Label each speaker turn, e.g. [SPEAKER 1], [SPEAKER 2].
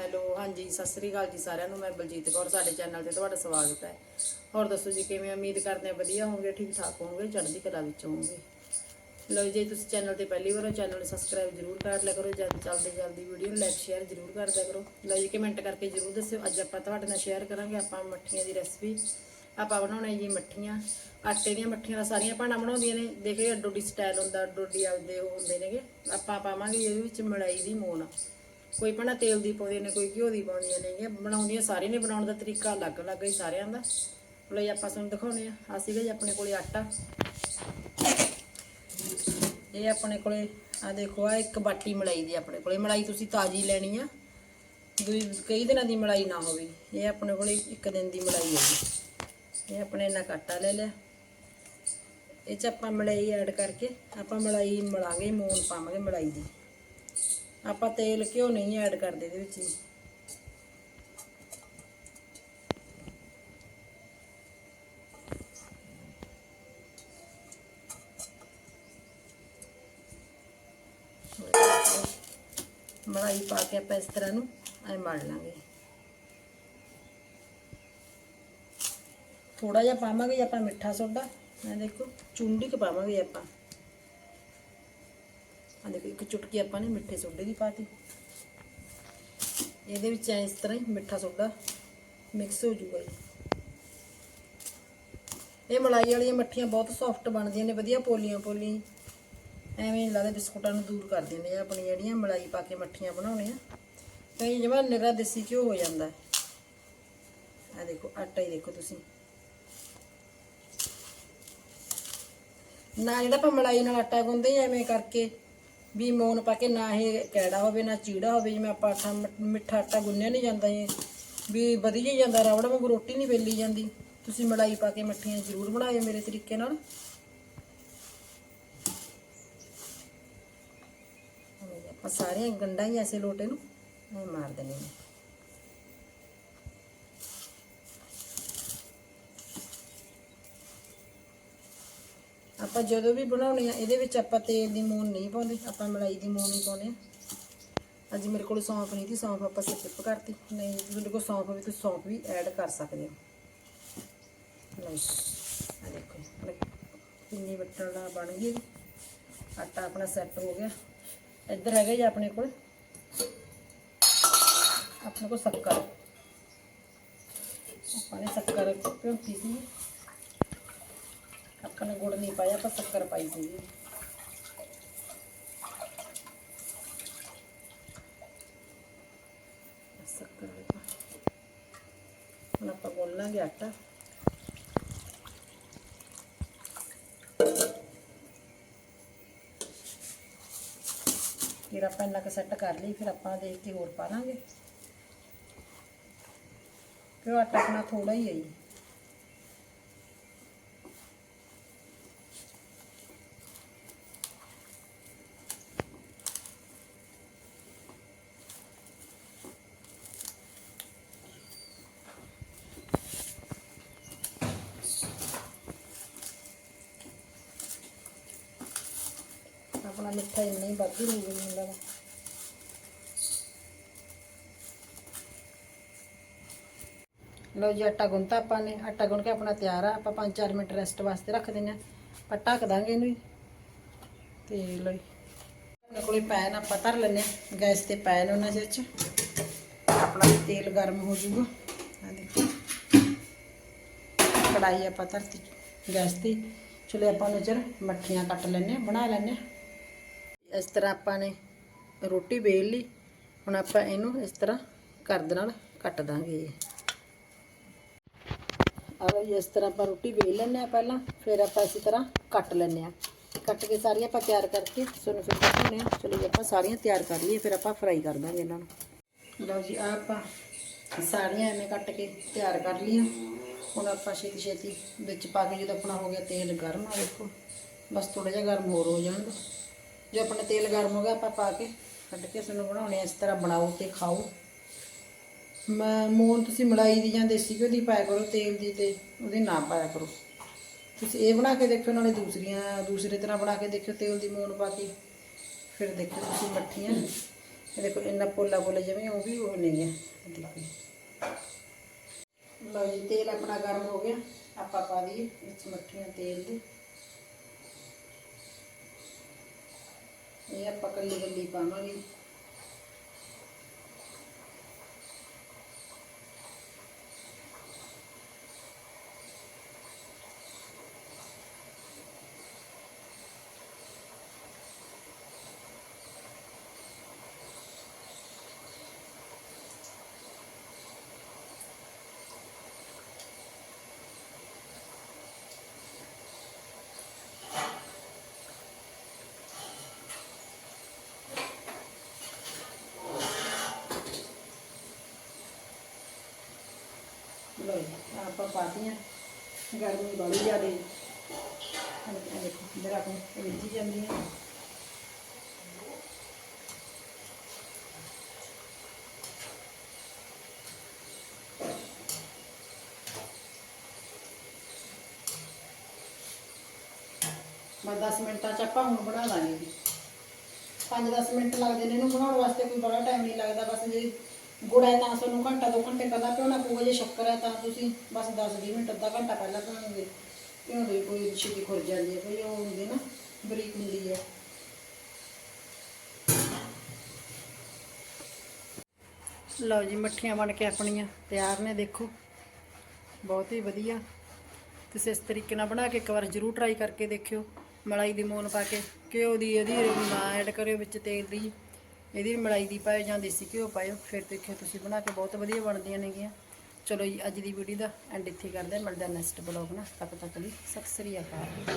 [SPEAKER 1] Hello ਹਾਂਜੀ, ਸਤਿ ਸ੍ਰੀ ਅਕਾਲ ਜੀ ਸਾਰਿਆਂ ਨੂੰ। ਮੈਂ ਬਲਜੀਤ ਕੌਰ, ਸਾਡੇ ਚੈਨਲ ਤੇ ਤੁਹਾਡਾ ਸਵਾਗਤ ਹੈ। ਹੋਰ ਦੱਸੋ ਜੀ, ਕਿਵੇਂ ਉਮੀਦ ਕਰਦੇ ਆ? ਵਧੀਆ ਹੋਵੋਗੇ? ਠੀਕ ਠਾਕ ਹੋਵੋਗੇ? ਚੜ੍ਹਦੀ ਕਲਾ ਵਿੱਚ ਹੋਵੋਗੇ? ਲਓ ਜੀ ਤੁਸੀਂ ਚੈਨਲ ਤੇ ਪਹਿਲੀ ਵਾਰ ਹੋ ਚੈਨਲ ਨੂੰ ਸਬਸਕ੍ਰਾਈਬ ਜਰੂਰ ਕਰ ਲਿਆ ਕਰੋ। ਜਦ ਚੱਲਦੇ ਜਲਦੀ ਵੀਡੀਓ ਨੂੰ ਲਾਈਕ ਸ਼ੇਅਰ ਜਰੂਰ ਕਰ ਦਿਆ ਕਰੋ। ਲਓ ਜੀ ਕਮੈਂਟ ਕਰਕੇ ਜਰੂਰ ਦੱਸਿਓ। ਅੱਜ ਆਪਾਂ ਤੁਹਾਡੇ ਨਾਲ ਸ਼ੇਅਰ ਕਰਾਂਗੇ ਆਪਾਂ ਮੱਠੀਆਂ ਦੀ ਰੈਸਪੀ ਆਪਾਂ ਬਣਾਉਣੇ ਜੀ ਮੱਠੀਆਂ। ਆਟੇ ਦੀਆਂ ਮੱਠੀਆਂ ਦਾ ਸਾਰੀਆਂ ਭਾਣਾ ਬਣਾਉਂਦੀਆਂ ਨੇ। ਦੇਖੋ ਅੱਡੋ ਡੀ ਸਟਾਈਲ ਹੁੰਦਾ ਅੱਡੋ ਡੀ ਆਪਦੇ ਉਹ ਹੁੰਦੇ ਨੇਗੇ। ਆਪਾਂ ਪਾਵਾਂਗੇ ਇਹਦੇ ਵਿੱਚ ਮਲਾਈ ਦੀ ਮੋਨ ਕੋਈ ਭਣਾ ਤੇਲ ਦੀ ਪਾਉਂਦੇ ਨੇ ਕੋਈ ਘਿਓ ਦੀ ਪਾਉਂਦੀਆਂ ਨੇ ਬਣਾਉਂਦੀਆਂ ਸਾਰੇ ਨੇ ਬਣਾਉਣ ਦਾ ਤਰੀਕਾ ਅਲੱਗ-ਅਲੱਗ ਹੀ ਸਾਰਿਆਂ ਦਾ। ਲਈ ਆਪਾਂ ਤੁਹਾਨੂੰ ਦਿਖਾਉਣੇ ਆ। ਆ ਸੀਗਾ ਜੀ ਆਪਣੇ ਕੋਲੇ ਆਟਾ। ਇਹ ਆਪਣੇ ਕੋਲੇ ਆ ਦੇਖੋ ਆ ਇੱਕ ਬਾਟੀ ਮਲਾਈ ਦੀ ਆਪਣੇ ਕੋਲੇ। ਮਲਾਈ ਤੁਸੀਂ ਤਾਜ਼ੀ ਲੈਣੀ ਆ। ਦੂਈ ਕਈ ਦਿਨਾਂ ਦੀ ਮਲਾਈ ਨਾ ਹੋਵੇ। ਇਹ ਆਪਣੇ ਕੋਲੇ ਇੱਕ ਦਿਨ ਦੀ ਮਲਾਈ ਹੈ ਜੀ। ਇਹ ਆਪਣੇ ਇਹਨਾਂ ਆਟਾ ਲੈ ਲਿਆ। ਇਹ ਚ ਆਪਾਂ ਮਲਾਈ ਐਡ ਕਰਕੇ ਆਪਾਂ ਮਲਾਈ ਮਲਾਂਗੇ ਮੂਨ ਪਾਵਾਂਗੇ ਮਲਾਈ ਦੀ। ਆਪਾਂ ਤੇਲ ਘਿਓ ਨਹੀਂ ਐਡ ਕਰਦੇ ਇਹਦੇ ਵਿੱਚ ਮਲਾਈ ਪਾ ਕੇ ਆਪਾਂ ਇਸ ਤਰ੍ਹਾਂ ਨੂੰ ਐ ਮਲ ਲਾਂਗੇ। ਥੋੜਾ ਜਿਹਾ ਪਾਵਾਂਗੇ ਜੀ ਆਪਾਂ ਮਿੱਠਾ ਸੋਡਾ। ਮੈਂ ਦੇਖੋ, ਚੁੰਡੀ ਕ ਪਾਵਾਂਗੇ ਆਪਾਂ। ਆ ਦੇਖੋ, ਇੱਕ ਚੁਟਕੀ ਆਪਾਂ ਨੇ ਮਿੱਠੇ ਸੋਡੇ ਦੀ ਪਾਤੀ। ਇਹਦੇ ਵਿੱਚ ਇਸ ਤਰ੍ਹਾਂ ਹੀ ਮਿੱਠਾ ਸੋਡਾ ਮਿਕਸ ਹੋ ਜੂਗਾ ਇਹ ਮਲਾਈ ਵਾਲੀਆਂ ਮੱਠੀਆਂ ਬਹੁਤ ਸੌਫਟ ਬਣਦੀਆਂ ਨੇ, ਵਧੀਆ ਪੋਲੀਆਂ ਪੋਲੀਆਂ ਐਵੇਂ ਲੱਗਦਾ ਬਿਸਕੁਟਾਂ ਨੂੰ ਦੂਰ ਕਰ ਦਿੰਦੇ ਆ ਆਪਣੀ ਜਿਹੜੀਆਂ ਮਲਾਈ ਪਾ ਕੇ ਮੱਠੀਆਂ ਬਣਾਉਣੇ ਆ। ਕਈ ਜਿਵੇਂ ਨਿਰਾ ਦੇਸੀ ਘਿਓ ਹੋ ਜਾਂਦਾ। ਆ ਦੇਖੋ, ਆਟਾ ਹੀ ਦੇਖੋ ਤੁਸੀਂ। ਨਾ ਜਿਹੜਾ ਆਪਾਂ ਮਲਾਈ ਨਾਲ ਆਟਾ ਗੁੰਨਦੇ ਆ, ਐਵੇਂ ਕਰਕੇ ਵੀ ਮੋਨ ਪਾ ਕੇ ਨਾ ਇਹ ਕੈੜਾ ਹੋਵੇ, ਨਾ ਚੀੜਾ ਹੋਵੇ, ਜਿਵੇਂ ਆਪਾਂ ਆਟਾ ਮਿੱਠਾ ਆਟਾ ਗੁੰਨਿਆ ਨਹੀਂ ਜਾਂਦਾ ਇਹ, ਵੀ ਵਧੀਆ ਹੀ ਜਾਂਦਾ ਰਾਵੜਾ ਵਾਂਗੂ ਰੋਟੀ ਨਹੀਂ ਵੇਲੀ ਜਾਂਦੀ। ਤੁਸੀਂ ਮਲਾਈ ਪਾ ਕੇ ਮੱਠੀਆਂ ਜ਼ਰੂਰ ਬਣਾਇਓ ਮੇਰੇ ਤਰੀਕੇ ਨਾਲ। ਆਪਾਂ ਸਾਰੀਆਂ ਗੰਢਾਂ ਹੀ ਐਸੇ ਲੋਟੇ ਨੂੰ ਮਾਰ ਦੇਣੇ ਨੇ। ਆਪਾਂ ਜਦੋਂ ਵੀ ਬਣਾਉਣੇ ਆ, ਇਹਦੇ ਵਿੱਚ ਆਪਾਂ ਤੇਲ ਦੀ ਮੂਨ ਨਹੀਂ ਪਾਉਂਦੇ, ਆਪਾਂ ਮਲਾਈ ਦੀ ਮੂਨ ਹੀ ਪਾਉਂਦੇ। ਆ ਅੱਜ ਮੇਰੇ ਕੋਲ ਸੌਂਫ ਨਹੀਂ ਸੀ, ਸੌਂਫ ਆਪਾਂ ਸਕਿਪ ਕਰਤੀ। ਨਹੀਂ, ਤੁਹਾਡੇ ਕੋਲ ਸੌਂਫ ਵੀ ਤੁਸੀਂ ਸੌਂਫ ਵੀ ਐਡ ਕਰ ਸਕਦੇ ਹੋ। ਲਓ ਆ ਦੇਖੋ ਕਿੰਨੀ ਵੱਟਣ ਬਣ ਗਈ ਜੀ। ਆਟਾ ਆਪਣਾ ਸੈੱਟ ਹੋ ਗਿਆ। ਇੱਧਰ ਹੈਗਾ ਜੀ ਆਪਣੇ ਕੋਲ। ਆਪਣੇ ਕੋਲ ਸ਼ੱਕਰ। ਆਪਾਂ ਨੇ ਸ਼ੱਕਰ ਭਿਉਂਤੀ ਸੀ ਆਪਾਂ ਨੇ ਗੁੜ ਨਹੀਂ ਪਾਇਆ, ਆਪਾਂ ਸ਼ੱਕਰ ਪਾਈ ਸੀ। ਜੀ ਸ਼ੱਕਰ ਹੁਣ ਆਪਾਂ ਗੁੰਨ ਲਾਂਗੇ ਆਟਾ। ਫਿਰ ਆਪਾਂ ਇੰਨਾ ਕੁ ਸੈੱਟ ਕਰ ਲਈ, ਫਿਰ ਆਪਾਂ ਦੇਖ ਕੇ ਹੋਰ ਪਾ ਲਾਂਗੇ। ਫਿਰ ਆਟਾ ਆਪਣਾ ਥੋੜਾ ਹੀ ਹੈ ਜੀ। ਆਪਣਾ ਮਿੱਠਾ ਇੰਨਾ ਹੀ ਵਾਧੂ ਹੋ ਗਿਆ ਮੈਨੂੰ ਲੱਗਦਾ ਲਓ ਜੀ, ਆਟਾ ਗੁੰਨਤਾ ਆਪਾਂ ਨੇ। ਆਟਾ ਗੁੰਨ ਕੇ ਆਪਣਾ ਤਿਆਰ ਆ। ਆਪਾਂ 5-4 ਮਿੰਟ ਰੈਸਟ ਵਾਸਤੇ ਰੱਖ ਦਿੰਦੇ ਆ। ਆਪਾਂ ਢੱਕ ਦਾਂਗੇ ਇਹਨੂੰ ਜੀ। ਤੇ ਲਓ ਜੀ। ਆਪਣੇ ਕੋਲੇ ਪੈਨ ਆਪਾਂ ਧਰ ਲੈਨੇ ਆ। ਗੈਸ ਤੇ ਪੈਨ ਉਹਨਾਂ ਦੇ ਵਿੱਚ। ਆਪਣਾ ਤੇਲ ਗਰਮ ਹੋ ਜਾਊਗਾ। ਆ ਦੇਖੋ। ਕੜਾਈ ਆਪਾਂ ਧਰਤੀ ਗੈਸ ਤੇ। ਚਲੋ ਆਪਾਂ ਨਜ਼ਰ ਮੱਠੀਆਂ ਕੱਟ ਲੈਨੇ ਆ, ਬਣਾ ਲੈਨੇ ਆ। ਇਸ ਤਰ੍ਹਾਂ ਆਪਾਂ ਨੇ ਰੋਟੀ ਵੇਲ ਲਈ। ਹੁਣ ਆਪਾਂ ਇਹਨੂੰ ਇਸ ਤਰ੍ਹਾਂ ਕਰਦ ਨਾਲ ਕੱਟ ਦਾਂਗੇ। ਆਹ ਜੀ, ਇਸ ਤਰ੍ਹਾਂ ਆਪਾਂ ਰੋਟੀ ਵੇਲ ਲੈਂਦੇ ਆ ਪਹਿਲਾਂ, ਫਿਰ ਆਪਾਂ ਇਸੇ ਤਰ੍ਹਾਂ ਕੱਟ ਲੈਂਦੇ ਆ ਕੱਟ ਕੇ ਸਾਰੀਆਂ ਆਪਾਂ ਤਿਆਰ ਕਰਕੇ ਤੁਹਾਨੂੰ ਫਿਰ ਦਿਖਾਉਂਦੇ ਆ ਚਲੋ ਜੀ, ਆਪਾਂ ਸਾਰੀਆਂ ਤਿਆਰ ਕਰ ਲਈਏ, ਫਿਰ ਆਪਾਂ ਫਰਾਈ ਕਰ ਦਾਂਗੇ ਇਹਨਾਂ ਨੂੰ। ਲਓ ਜੀ, ਆਹ ਆਪਾਂ ਸਾਰੀਆਂ ਐਵੇਂ ਕੱਟ ਕੇ ਤਿਆਰ ਕਰ ਲਈਆਂ। ਹੁਣ ਆਪਾਂ ਛੇਤੀ ਛੇਤੀ ਵਿੱਚ ਪਾ ਕੇ ਜਦੋਂ ਆਪਣਾ ਹੋ ਗਿਆ ਤੇਲ ਗਰਮ ਆ ਦੇਖੋ, ਬਸ ਥੋੜਾ ਜਿਹਾ ਗਰਮ ਹੋਰ ਹੋ ਜਾਣਗੇ। ਜੋ ਆਪਣਾ ਤੇਲ ਗਰਮ ਹੋ ਗਿਆ, ਆਪਾਂ ਪਾ ਕੇ ਕੱਢ ਕੇ ਸਾਨੂੰ ਬਣਾਉਣੇ ਇਸ ਤਰ੍ਹਾਂ ਬਣਾਓ ਤੇ ਖਾਓ। ਮ- ਮੂਨ ਤੁਸੀਂ ਮਲਾਈ ਦੀ ਜਾਂ ਦੇਸੀ ਘਿਓ ਦੀ ਪਾਇਆ ਕਰੋ, ਤੇਲ ਦੀ ਤੇ ਉਹਦੇ ਨਾ ਪਾਇਆ ਕਰੋ। ਤੁਸੀਂ ਇਹ ਬਣਾ ਕੇ ਦੇਖੋ ਨਾਲੇ ਦੂਸਰੀਆਂ, ਦੂਸਰੇ ਤਰ੍ਹਾਂ ਬਣਾ ਕੇ ਦੇਖਿਓ, ਤੇਲ ਦੀ ਮੂਨ ਪਾ ਕੇ। ਫਿਰ ਦੇਖੋ ਤੁਸੀਂ ਮੱਠੀਆਂ। ਇਹ ਦੇਖੋ, ਇੰਨਾ ਪੋਲਾ ਪੋਲਾ ਜਿਵੇਂ, ਉਹ ਵੀ ਉਹ ਨਹੀਂ ਹੈ ਇਹ ਦੇਖੋ ਲਓ ਜੀ, ਤੇਲ ਆਪਣਾ ਗਰਮ ਹੋ ਗਿਆ। ਆਪਾਂ ਪਾ ਦਈਏ ਵਿੱਚ ਮੱਠੀਆਂ, ਤੇਲ ਦੇ। ਇਹ ਆਪਾਂ ਕੱਲੀ ਕੱਲੀ ਪਾਵਾਂਗੇ। ਲਓ ਜੀ ਆਹ ਆਪਾਂ ਪਾਤੀਆਂ ਗਰਮੀ ਬੜੀ ਜ਼ਿਆਦੇ ਹੁਣ ਇਹ ਦੇਖੋ ਇਧਰ ਆਪਾਂ ਇਹ ਵਿੱਜੀ ਜਾਂਦੀਆਂ ਬਸ 10 ਮਿੰਟਾਂ ਚ ਆਪਾਂ ਹੁਣ ਬਣਾ ਲਾਂਗੇ ਜੀ 5-10 ਮਿੰਟ ਲੱਗਦੇ ਨੇ ਇਹਨੂੰ ਬਣਾਉਣ ਵਾਸਤੇ ਕੋਈ ਬੜਾ ਟਾਈਮ ਨਹੀਂ ਲੱਗਦਾ ਬਸ ਜੇ ਗੁੜ ਹੈ ਤਾਂ ਤੁਹਾਨੂੰ ਘੰਟਾ ਦੋ ਘੰਟੇ ਪਹਿਲਾਂ ਭਿਉਣਾ ਪਊਗਾ, ਜੇ ਸ਼ੱਕਰ ਹੈ ਤਾਂ ਤੁਸੀਂ ਬਸ 10-20 ਮਿੰਟ ਅੱਧਾ ਘੰਟਾ ਪਹਿਲਾਂ ਭਿਉਣਗੇ। ਭਿਉਂਦੇ ਕੋਈ ਛੇਤੀ ਖੁਰ ਜਾਂਦੀ ਹੈ ਕੋਈ ਉਹ ਹੁੰਦੀ ਨਾ, ਬਰੀਕ ਹੁੰਦੀ ਹੈ ਲਓ ਜੀ, ਮੱਠੀਆਂ ਬਣ ਕੇ ਆਪਣੀਆਂ ਤਿਆਰ ਨੇ, ਦੇਖੋ। ਬਹੁਤ ਹੀ ਵਧੀਆ। ਤੁਸੀਂ ਇਸ ਤਰੀਕੇ ਨਾਲ ਬਣਾ ਕੇ ਇੱਕ ਵਾਰ ਜ਼ਰੂਰ ਟਰਾਈ ਕਰਕੇ ਦੇਖਿਓ। ਮਲਾਈ ਦੀ ਮੋਨ ਪਾ ਕੇ ਘਿਓ ਦੀ, ਇਹਦੀ, ਨਾ ਐਡ ਕਰਿਓ ਵਿੱਚ ਤੇਲ ਦੀ। ਇਹਦੀ ਮਲਾਈ ਦੀ ਪਾਇਓ ਜਾਂ ਦੇਸੀ ਘਿਓ ਪਾਇਓ, ਫਿਰ ਦੇਖਿਓ ਤੁਸੀਂ ਬਣਾ ਕੇ ਬਹੁਤ ਵਧੀਆ ਬਣਦੀਆਂ ਨੇਗੀਆਂ। ਚਲੋ ਜੀ, ਅੱਜ ਦੀ ਵੀਡੀਓ ਦਾ ਐਂਡ ਇੱਥੇ ਕਰਦੇ ਮਿਲਦਾ ਨੈਕਸਟ ਬਲੌਗ ਨਾਲ। ਤੱਕ ਤੱਕ ਲਈ ਸਤਿ ਸ੍ਰੀ ਅਕਾਲ।